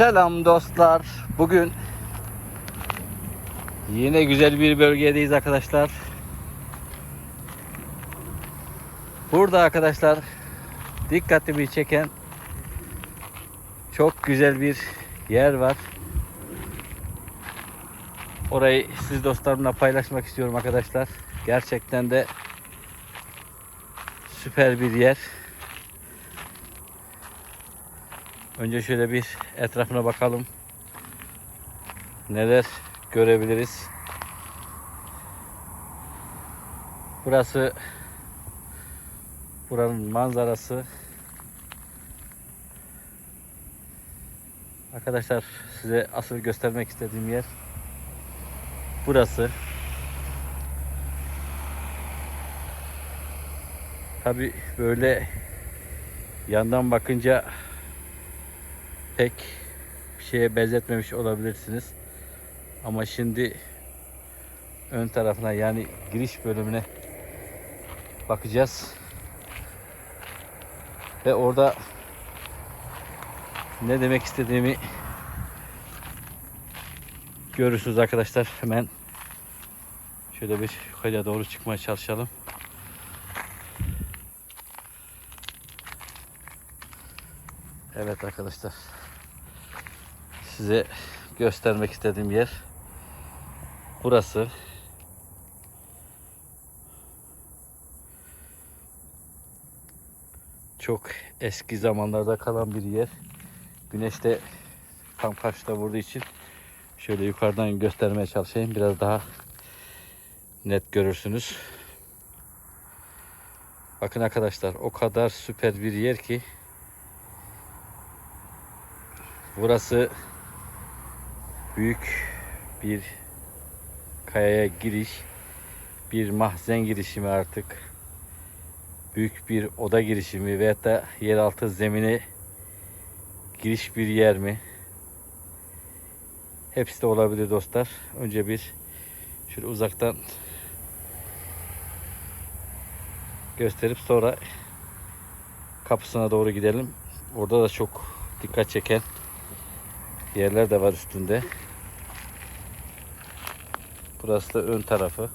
Selam dostlar. Bugün yine güzel bir bölgedeyiz arkadaşlar. Burada arkadaşlar dikkatimi çeken çok güzel bir yer var. Orayı siz dostlarımla paylaşmak istiyorum arkadaşlar. Gerçekten de süper bir yer. Önce şöyle bir etrafına bakalım. Neler görebiliriz. Burası buranın manzarası. Arkadaşlar size asıl göstermek istediğim yer burası. Tabi böyle yandan bakınca pek bir şeye benzetmemiş olabilirsiniz. Ama şimdi ön tarafına yani giriş bölümüne bakacağız. Ve orada ne demek istediğimi görürsünüz arkadaşlar. Hemen şöyle bir yukarıya doğru çıkmaya çalışalım. Evet arkadaşlar. Size göstermek istediğim yer burası. Çok eski zamanlarda kalan bir yer. Güneş de tam karşıda vurduğu için şöyle yukarıdan göstermeye çalışayım. Biraz daha net görürsünüz. Bakın arkadaşlar o kadar süper bir yer ki Burası büyük bir kayaya giriş, bir mahzen girişimi artık. Büyük bir oda girişimi veyahut da yeraltı zemine giriş bir yer mi? Hepsi de olabilir dostlar. Önce bir şöyle uzaktan gösterip sonra kapısına doğru gidelim. Orada da çok dikkat çeken yerler de var üstünde. Burası da ön tarafı.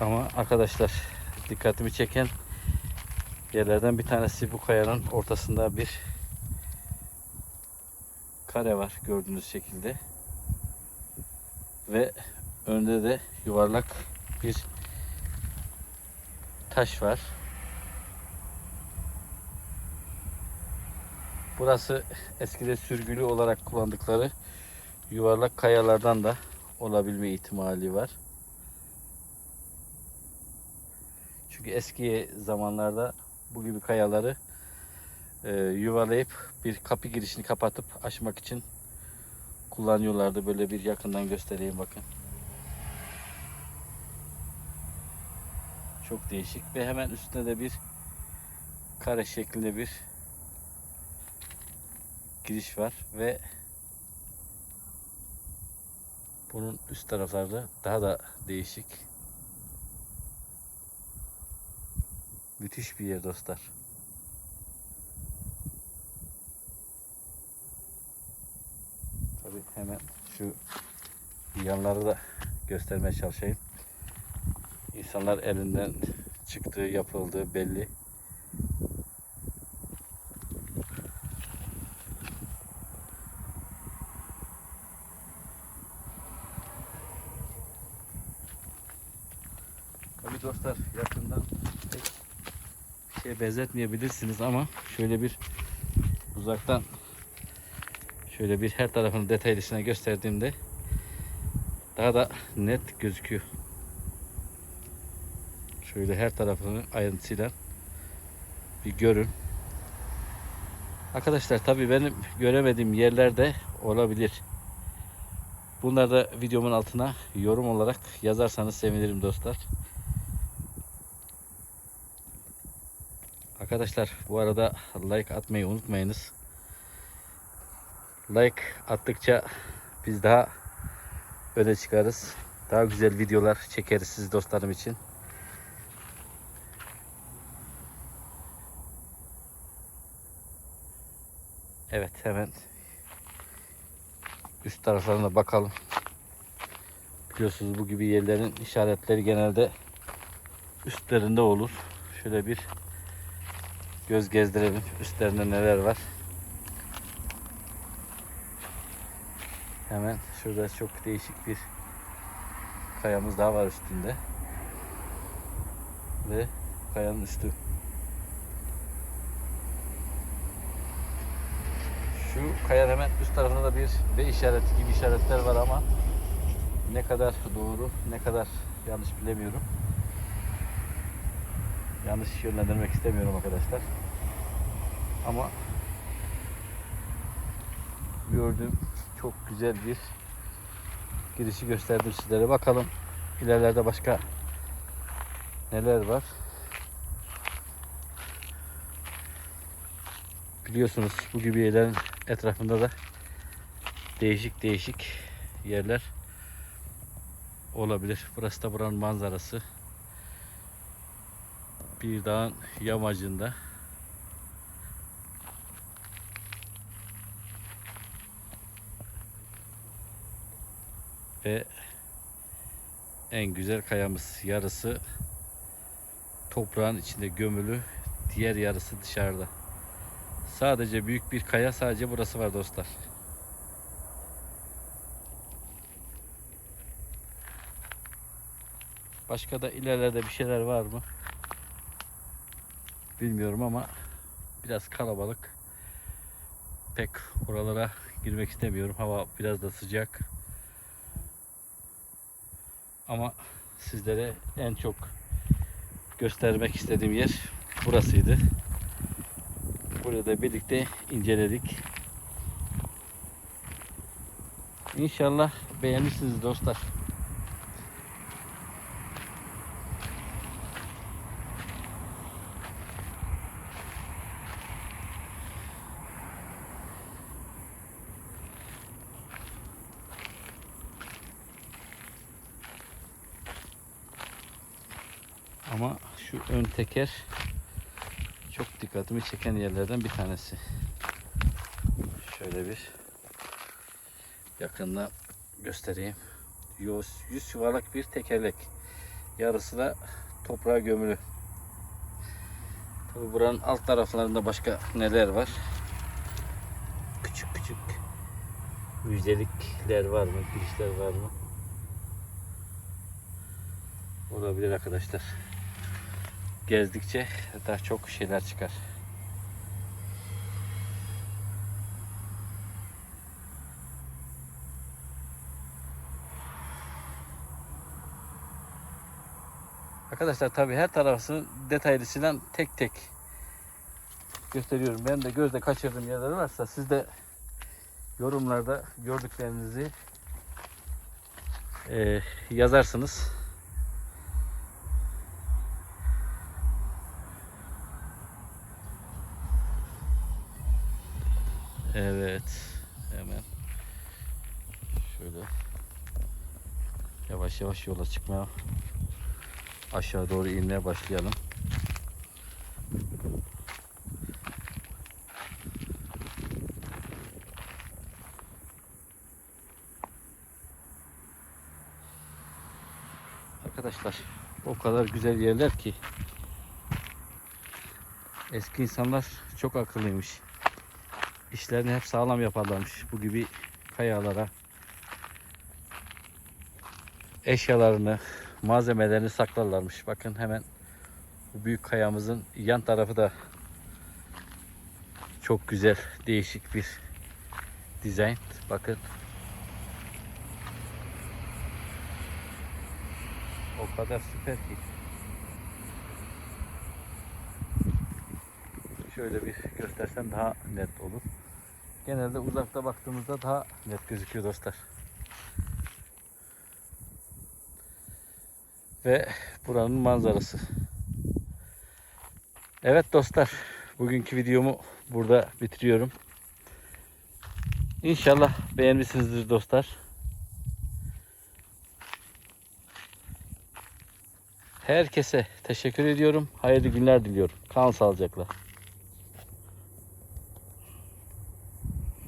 Ama arkadaşlar dikkatimi çeken yerlerden bir tanesi bu kayanın ortasında bir kare var gördüğünüz şekilde. Ve önde de yuvarlak bir taş var. Burası eskide sürgülü olarak kullandıkları yuvarlak kayalardan da olabilme ihtimali var. Çünkü eski zamanlarda bu gibi kayaları e, yuvarlayıp bir kapı girişini kapatıp açmak için kullanıyorlardı. Böyle bir yakından göstereyim bakın. Çok değişik ve hemen üstünde de bir kare şeklinde bir giriş var ve bunun üst taraflarda daha da değişik. Müthiş bir yer dostlar. Tabii hemen şu yanları da göstermeye çalışayım. İnsanlar elinden çıktığı, yapıldığı belli. Tabii dostlar yakından bir şeye benzetmeyebilirsiniz ama şöyle bir uzaktan şöyle bir her tarafını detaylısına gösterdiğimde daha da net gözüküyor. Şöyle her tarafını ayrıntısıyla bir görün. Arkadaşlar tabi benim göremediğim yerlerde olabilir. Bunları da videomun altına yorum olarak yazarsanız sevinirim dostlar. Arkadaşlar bu arada like atmayı unutmayınız. Like attıkça biz daha öne çıkarız. Daha güzel videolar çekeriz siz dostlarım için. Evet hemen üst taraflarına bakalım. Biliyorsunuz bu gibi yerlerin işaretleri genelde üstlerinde olur. Şöyle bir göz gezdirelim. Üstlerinde neler var. Hemen şurada çok değişik bir kayamız daha var üstünde. Ve kayanın üstü. Şu kayanın hemen üst tarafında da bir V işareti gibi işaretler var ama ne kadar doğru ne kadar yanlış bilemiyorum. Yanlış yönlendirmek istemiyorum arkadaşlar. Ama gördüğüm çok güzel bir girişi gösterdim sizlere. Bakalım ilerlerde başka neler var. Biliyorsunuz bu gibi yerlerin etrafında da değişik değişik yerler olabilir. Burası da buranın manzarası. Bir dağın yamacında. Ve en güzel kayamız yarısı toprağın içinde gömülü, diğer yarısı dışarıda. Sadece büyük bir kaya sadece burası var dostlar. Başka da ilerlerde bir şeyler var mı? Bilmiyorum ama biraz kalabalık. Pek oralara girmek istemiyorum. Hava biraz da sıcak. Ama sizlere en çok göstermek istediğim yer burasıydı. Burada birlikte inceledik. İnşallah beğenirsiniz dostlar. Ama şu ön teker çok dikkatimi çeken yerlerden bir tanesi. Şöyle bir yakından göstereyim. Yüz, yüz yuvarlak bir tekerlek. Yarısı da toprağa gömülü. Tabi buranın alt taraflarında başka neler var? Küçük küçük yüzdelikler var mı? Girişler var mı? Olabilir arkadaşlar gezdikçe daha çok şeyler çıkar. Arkadaşlar tabi her tarafını detaylısıyla tek tek gösteriyorum. Ben de gözle kaçırdığım yerler varsa siz de yorumlarda gördüklerinizi e, yazarsınız. Evet. Hemen şöyle yavaş yavaş yola çıkmaya aşağı doğru inmeye başlayalım. Arkadaşlar o kadar güzel yerler ki eski insanlar çok akıllıymış işlerini hep sağlam yaparlarmış. Bu gibi kayalara eşyalarını, malzemelerini saklarlarmış. Bakın hemen bu büyük kayamızın yan tarafı da çok güzel, değişik bir dizayn. Bakın. O kadar süper ki. Şöyle bir göstersem daha net olur. Genelde uzakta baktığımızda daha net gözüküyor dostlar. Ve buranın manzarası. Evet dostlar, bugünkü videomu burada bitiriyorum. İnşallah beğenmişsinizdir dostlar. Herkese teşekkür ediyorum. Hayırlı günler diliyorum. Kalın sağlıcakla.